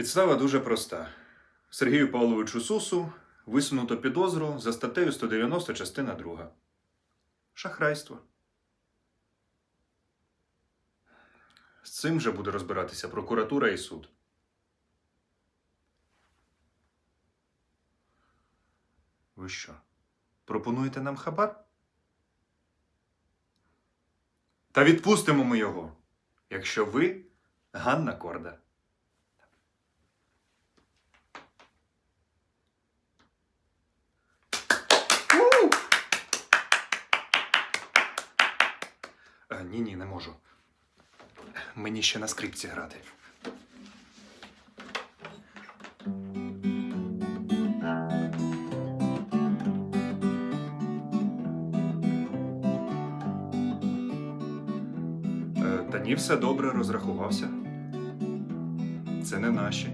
Підстава дуже проста. Сергію Павловичу Сусу висунуто підозру за статтею 190 частина 2. Шахрайство. З цим же буде розбиратися прокуратура і суд. Ви що? Пропонуєте нам хабар? Та відпустимо ми його, якщо ви Ганна Корда. Е, Ні, ні, не можу. Мені ще на скрипці грати. Е, Та ні, все добре, розрахувався. Це не наші.